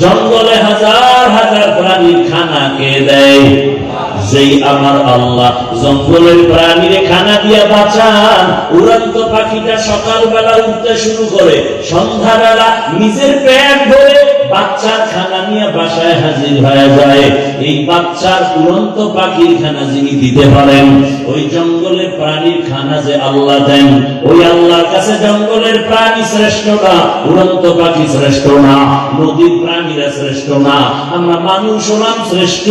জঙ্গলে হাজার হাজার প্রাণীর খানা খেয়ে দেয়। যেই আমার আল্লাহ জঙ্গলের প্রাণীরে খানা দিয়ে বাঁচান, উড়ন্ত পাখিটা সকালবেলা উঠতে শুরু করে, সন্ধ্যাবেলা নিজের পেট ভরে বাচ্চার খানা নিয়ে বাসায় হাজির হয়ে যায়। এই বাচ্চার উড়ন্ত পাখির খানা যিনি দিতে পারেন, ওই জঙ্গলের প্রাণীর খানা যে আল্লাহ দেন, ওই আল্লাহর কাছে জঙ্গলের প্রাণী শ্রেষ্ঠ না, উড়ন্ত পাখি শ্রেষ্ঠ না, নদীর প্রাণীরা শ্রেষ্ঠ না। আমরা মানুষ হলাম শ্রেষ্ঠ,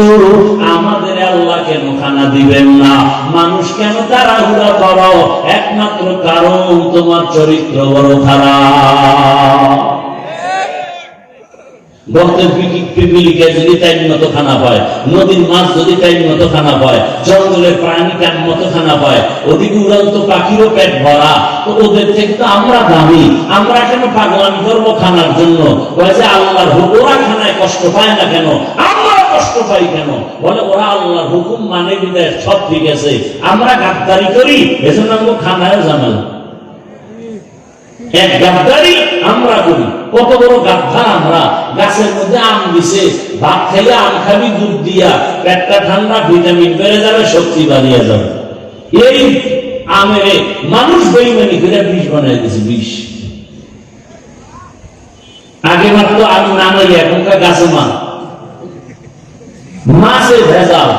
আমাদের আল্লাহ কেন খানা দিবেন না? মানুষ কেন তাড়াহুড়া করো? একমাত্র কারণ তোমার চরিত্র বড় খারাপ। পাখিরও পেট ভরা ওদের থেকে তো আমরা দামি। আমরা কেন পাগলামি করব খানার জন্য বলেছে আল্লাহর ওরা খানায় কষ্ট পায় না কেন? আমরা কষ্ট পাই কেন? বলে ওরা আল্লাহর হুকুম মানে বিদায় সব ঠিক আছে। আমরা গাদ্দারি করি, এজন্য আমরা খানায় জানালাম এক গাদ্দারি আমরা করি কত বড় গাদ্দার আমরা। গাছের মধ্যে আম দিছে, ভাত খাইলে আম খাবি, দুধ দিয়া। পেটটা ঠান্ডা, ভিটামিন বেড়ে যাবে, শক্তি বাড়িয়ে যাবে। এই আমের মানুষ বেইমানি করে বিষ বানিয়ে দিছে, বিষ। আগে মাত্র আমি নামাই এখনকার গাছে মা। মাছে ভেজাল,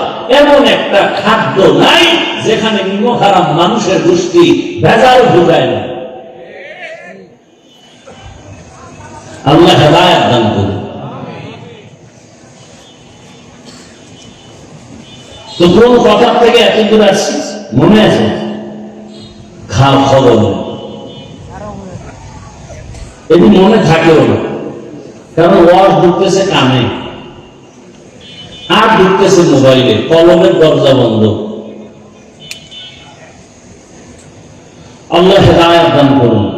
এমন একটা খাদ্য নাই যেখানে নিমক হারাম মানুষের গোষ্ঠী ভেজাল ঢুকায় না। আল্লাহ হেদায়ত দান করুন। তো কোন কথা থেকে এত দূর আসছি, মনে আছে? খাও খবর এটি মনে থাকেও না। কারণ ওয়াজ ঢুকতেছে কানে। আর ঢুকতেছে মোবাইলে, কলমের দরজা বন্ধ। আল্লাহ হেদায়ত দান করুন।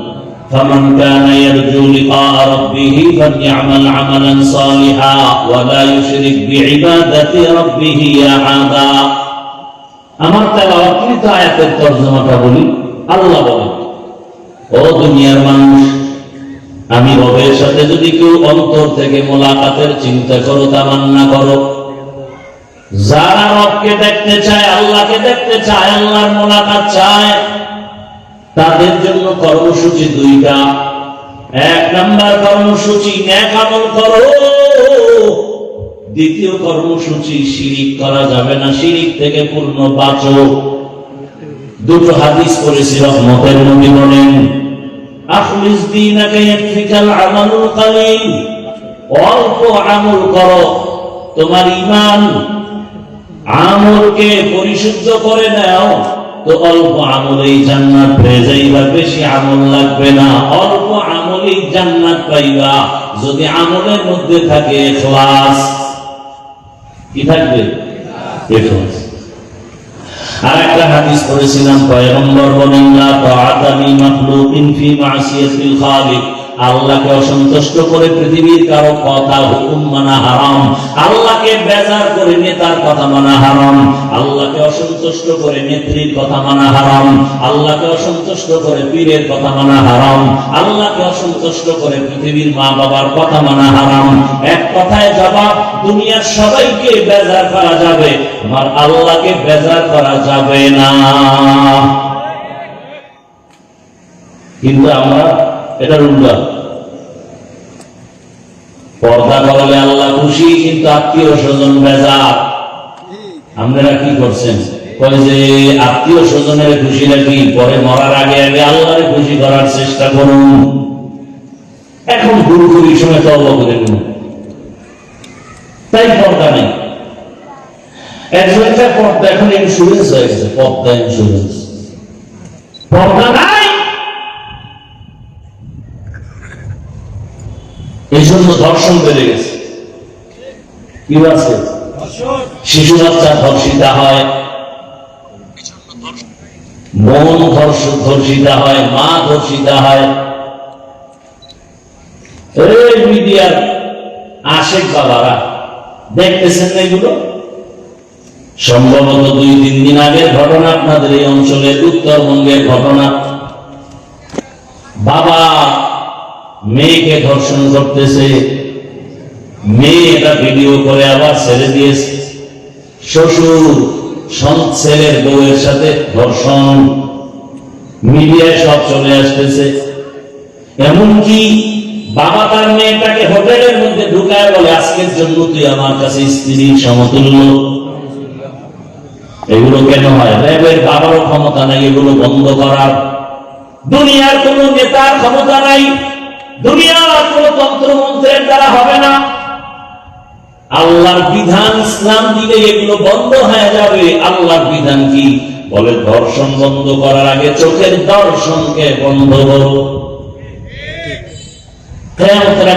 فمن كان يرجو لقاء ربه فليعمل عملا صالحا ولا يشرك بعبادة ربه أحدا আমার তেলাওয়াতকৃত আয়াতের তর্জমাটা বলি আল্লাহ বলেন ও দুনিয়ার মানুষ আমি রবের সাথে যদি কেউ অন্তর থেকে মোলাকাতের চিন্তা করো তামান্না করো যারা রবকে দেখতে চায় আল্লাহকে দেখতে চায় আল্লাহর মোলাকাত চায় তাদের জন্য কর্মসূচি দুইটা। এক নাম্বার কর্মসূচি ন্যাক করো। দ্বিতীয় কর্মসূচি, শিরিক করা যাবে না, শিরিক থেকে পূর্ণ বাঁচো। দুটো হাদিস করেছি রহমতের নবী বলেন অল্প আমল করো। তোমার ইমান আমলকে পরিশুদ্ধ করে নাও। তো অল্প আমলেই জান্নাত পেয়ে যাইবা, বেশি আমল লাগবে না। অল্প আমলেই জান্নাত পাইবা। যদি আমলের মধ্যে থাকে এখলাস, কি থাকবে? এখলাস। আর একটা হাদিস করেছিলাম পয়গম্বর বলেন, লা তাআতা লি মাখলুকিন ফি মাসিয়াতিল খালিক। আল্লাহকে অসন্তুষ্ট করে পৃথিবীর কারও কথা হুকুম মানা হারাম। আল্লাহকে বেজার করে নেতার কথা মানা হারাম। আল্লাহকে অসন্তুষ্ট করে নেত্রীর কথা মানা হারাম। আল্লাহকে অসন্তুষ্ট করে পীরের কথা মানা হারাম। আল্লাহকে অসন্তুষ্ট করে পৃথিবীর মা বাবার কথা মানা হারাম। এক কথায় জবাব, দুনিয়ার সবাইকে বেজার করা যাবে। আমার আল্লাহকে বেজার করা যাবে না। কিন্তু আমরা এটা উল্টা পর্দা করলে আল্লাহ খুশি, কিন্তু আত্মীয় স্বজন বেজার। আপনারা কি করছেন? যে, আত্মীয় স্বজনের খুশি রাখি পরে মরার আগে আগে আল্লাহরে খুশি করার চেষ্টা করুন। এখন গুরুগুরি সময় তো করে নিন। তাই পর্দা নেই। একজনের পর্দা এখন ইন্স্যুরেন্স হয়ে গেছে, পর্দা ইন্স্যুরেন্স পর্দা নাই জন্য ধর্ষণ বেড়ে গেছে। কি আছে শিশু বাচ্চা ধর্ষিতা হয়। ধর্ষ- ধর্ষিতা হয়, মা ধর্ষিতা হয়। মিডিয়ার বাবারা, দেখতেছেন এগুলো? সম্ভবত দুই, তিন দিন আগের ঘটনা, আপনাদের এই অঞ্চলের উত্তরবঙ্গের ঘটনা। বাবা মেয়েকে ধর্ষণ করতেছে। মেয়ে এটা ভিডিও করে আবার ছেড়ে দিয়েছে। শ্বশুর ছেলের বউয়ের সাথে ধর্ষণ। মিডিয়ায় সব চলে আসতেছে। এমনকি বাবা তার মেয়েটাকে হোটেলের মধ্যে ঢুকায় বলে, আজকের জন্য তুই আমার কাছে স্ত্রীর সমতুল্য। এগুলো কেন হয়? র্যাবের বাবারও ক্ষমতা নাই, এগুলো বন্ধ করার। দুনিয়ার কোন নেতার ক্ষমতা নাই। দুনিয়ার কোন তন্ত্রমন্ত্রের দ্বারা হবে না। আল্লাহর বিধান ইসলাম দিলে এগুলো বন্ধ হয়ে যাবে। আল্লাহর বিধান কি? বলে দর্শন বন্ধ করার আগে চোখের দর্শনকে বন্ধ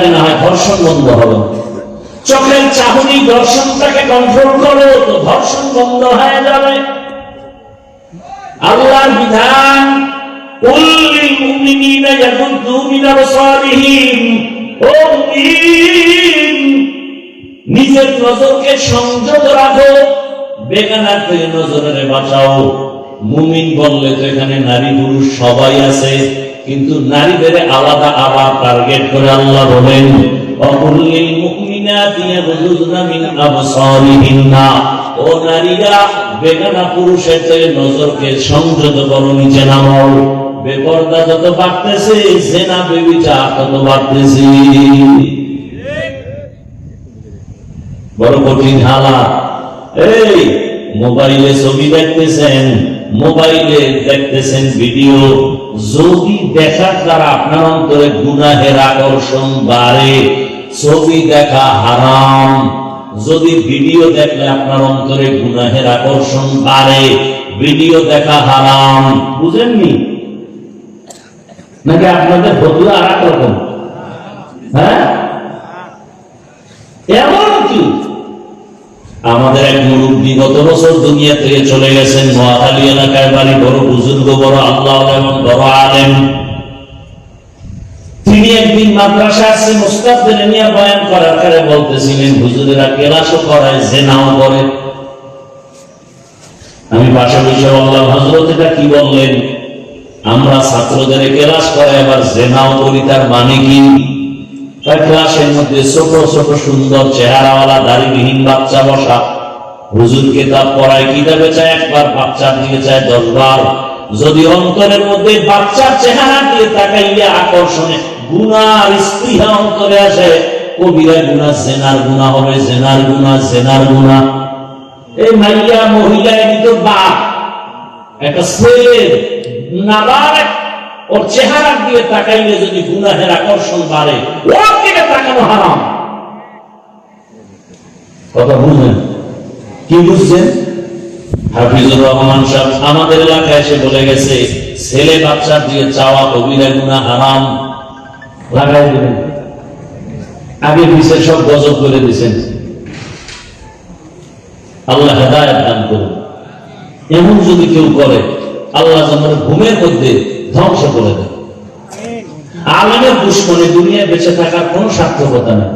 না হয় ধর্ষণ বন্ধ হবে। চোখের চাহনি দর্শনটাকে কন্ট্রোল করো তো ধর্ষণ বন্ধ হয়ে যাবে। আল্লাহর বিধান قل للمؤمنين يغضوا من أبصارهم ও মুমিন নিজের নজরকে সংযত রাখো বেগানার থেকে নজরের বাঁচাও মুমিন বললে তো এখানে নারী পুরুষ সবাই আছে কিন্তু নারীদের আলাদা আবার টার্গেট করে আল্লাহ বলেন অকুল্লিল মুমিনাতি ইয়াগুযুনা মিন আবসারিহিন্না ও নারীরা বেগানা পুরুষের থেকে নজরকে সংযত করো নিচে নামাও বেপর্দা যত বাড়তেছে, জেনা বেবিচার তত বাড়তেছে। বড় কঠিন হালাত। এই, মোবাইলে ছবি দেখতেছেন, মোবাইলে দেখতেছেন ভিডিও। যদি দেখার দ্বারা আপনার অন্তরে গুনাহের আকর্ষণ বাড়ে, ছবি দেখা হারাম। যদি ভিডিও দেখলে আপনার অন্তরে গুনাহের আকর্ষণ বাড়ে, ভিডিও দেখা হারাম। বুঝেননি? নাকি আপনাদের বদলা আর এক রকম? হ্যাঁ? এমন কি? আমাদের এক মুরব্বী গত বছর দুনিয়া থেকে চলে গেছেন নোয়াখালী এলাকায় বাড়ি, বড় বুজুর্গ, বড় আল্লাহ, এবং বড় আলেম। তিনি একদিন মাদ্রাসা আসছে, মুস্তাফদের নিয়ে বয়ান করার কারে বলতেছিলেন, হুজুরেরা কেলাসও করায় জেনাও করে আমি পাশে বসে বললাম হজরত এটা কি বললেন? আমরা ছাত্রদের ক্লাস করে আবার জেনাও করি তার মানে কি? ক্লাসের মধ্যে ছোট ছোট, সুন্দর চেহারাওয়ালা, দাড়িবিহীন বাচ্চা বসা। হুজুর কিতাব পড়ায় কিতাবে চায়, একবার বাচ্চার দিকে চায় দশবার। যদি অন্তরের মধ্যে বাচ্চার চেহারা দিয়ে তাকাইয়া আকর্ষণে গুনার স্পৃহা অন্তরে আসে, কবিরা গুণা, জেনার গুণা হবে, জেনার গুণা জেনার গুণা। এই মাইয়া মহিলা এটি বাপ, একটা ছেলে। ওর তাকাইলে যদি গুনাহের আকর্ষণ বাড়ে, ওর দিকে তাকানো হারাম। কথা বুঝলেন? কি বুঝছেন? আমাদের এলাকায় এসে বলে গেছে, ছেলে বাচ্চার দিয়ে চাওয়া কবিরা গুনা হারাম। লাগাই আগে পিছিয়ে সব গজব করে দিয়েছেন আল্লাহ হেদায়ত দান করুন। এমন যদি কেউ করে আল্লাহ যেমন ঘুমের মধ্যে ধ্বংস করে দেয় আলমের দুশ্মনে দুনিয়ায় বেঁচে থাকার কোন সার্থকতা নেই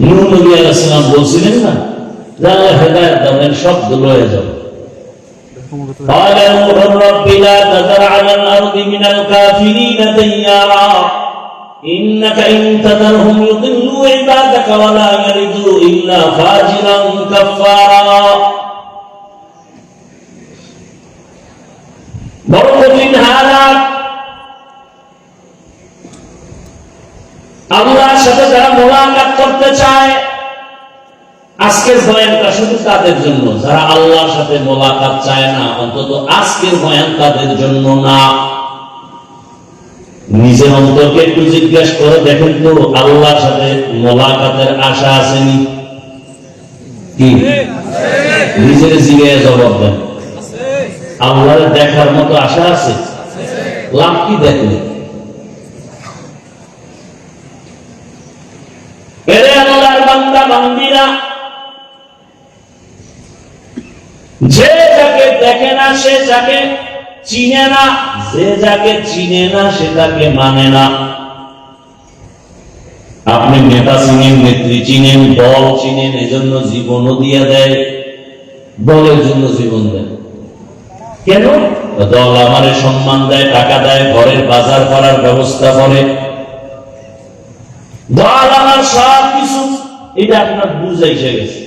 নূর নবী আলাইসালাম বলছিলেন না যে আল্লাহ হেদায়ত দেবেন সব দুলয়ে যাবে قال نوح رب لا تذر على الأرض من الكافرين ديارا إنك إن تذرهم يضلوا عبادك ولا يلدوا إلا فاجرا كفارا আল্লাহর সাথে যারা মোলাকাত করতে চায়, আজকের বয়ানটা শুধু তাদের জন্য। যারা আল্লাহর সাথে মোলাকাত চায় না, অন্তত আজকের বয়ান তাদের জন্য না। নিজের অন্তরকে একটু জিজ্ঞাসা করে, দেখেন তো আল্লাহর সাথে মোলাকাতের আশা আসেনি। কি? নিজের জিজ্ঞাসা জবাব দেন। আল্লাহর দেখার মতো আশা আছে? লাভ কি দেখলে এরে আল্লাহর বান্দা বান্দিরা, যে যাকে দেখে না, সে যাকে চিনে না, যে যাকে চিনে না, সে তাকে মানে না। আপনি নেতা চিনেন, নেত্রী চিনেন, দল চিনেন, এজন্য জীবনও দিয়ে দেয়, দলের জন্য জীবন দেয়। কেন? দল আমারে সম্মান দেয়, টাকা দেয়, ঘরের বাজার করার ব্যবস্থা করে। দল আমার সব এটা আপনার গেছে।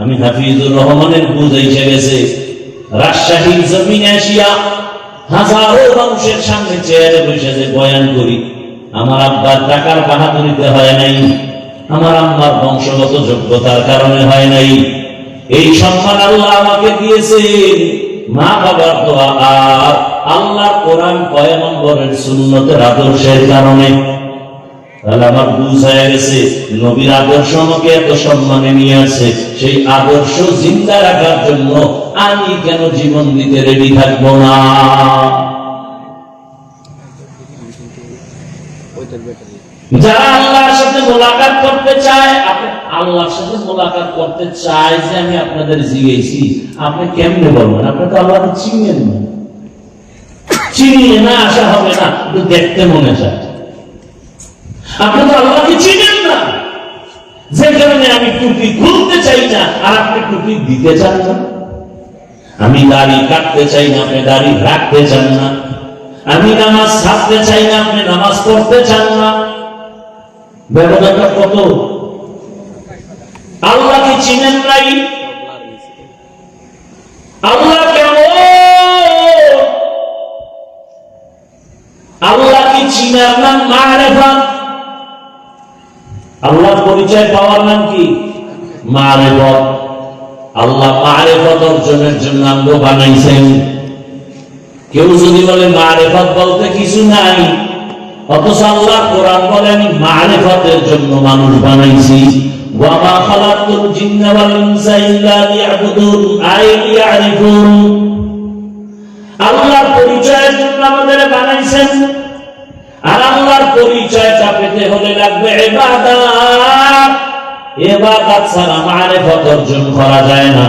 আমি হাফিজুর রহমানের গেছে। রাজশাহীর হাজারো মানুষের সামনে চেয়ারে বসে যে বয়ান করি, আমার আব্বার টাকার বাহাদুরিতে হয় নাই, আমার আম্মার বংশগত যোগ্যতার কারণে হয় নাই। এই সম্মান আল্লাহ আমাকে দিয়েছে। মা বাবার দোয়া আর আল্লাহ কোরআন পয়গম্বরের সুন্নতের আদর্শের কারণে। তাহলে আমার বুঝ হয়ে গেছে। নবীর আদর্শ আমাকে এত সম্মানে নিয়ে আছে। সেই আদর্শ জিন্দা রাখার জন্য আমি কেন জীবন দিতে রেডি থাকব না? যারা আল্লাহর সাথে মোলাকাত করতে চায়, আপনি আল্লাহর সাথে মোলাকাত করতে চায় যে আমি আপনাদের জিগেছি। আপনি কেমনে বলবেন? আপনি তো আল্লাহকে চিনেন না। চিনিয়ে না আসা হবে না দেখতে মনে চায়। আপনি তো আল্লাহকে চিনেন না। যে কারণে আমি টুপি খুলতে চাই না, আর আপনি টুপি দিতে চান না। আমি দাড়ি কাটতে চাই না, আপনি দাড়ি রাখতে চান না। আমি নামাজ ছাড়তে চাই না, আপনি নামাজ পড়তে চান না। ব্যবধানটা কত? আল্লাহকে চিনেন নাই? আল্লাহ কেমন? আল্লাহকে চিনার নাম মারেফাত। আল্লাহর পরিচয় পাওয়ার নাম কি? মারেফত। আল্লাহ মারেফত অর্জনের জন্য আঙ্গ বানাইছেন। কেউ যদি বলে মারেফত বলতে কিছু নাই, অথচ আল্লাহ কোরআন মারেফতের জন্য মানুষ বানাইছি। আল্লাহর পরিচয়ের জন্য আমাদের বানাইছেন আর আল্লাহর পরিচয়টা পেতে হলে লাগবে অর্জন করা যায় না।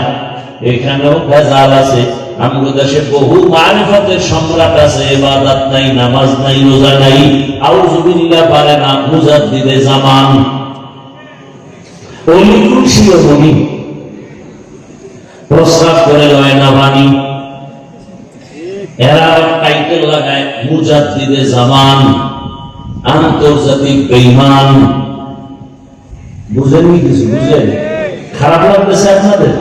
এখানেও ভেজাল আছে। আমাদের দেশে বহু মারিফতের সম্রাট আছে, ইবাদত নাই, নামাজ নাই, রোজা নাই। আউযুবিল্লাহ পারে না, মুজাদ্দিদে জামান। অলি খুশিও মনি প্রস্তাব করে লয় না বাণী। এরা টাইটেল লাগায় মুজাদ্দিদে জামান আন্তর্জাতিক বেইমান। বুঝেননি কিছু? বুঝেন? খারাপ লাগতেছে আপনাদের?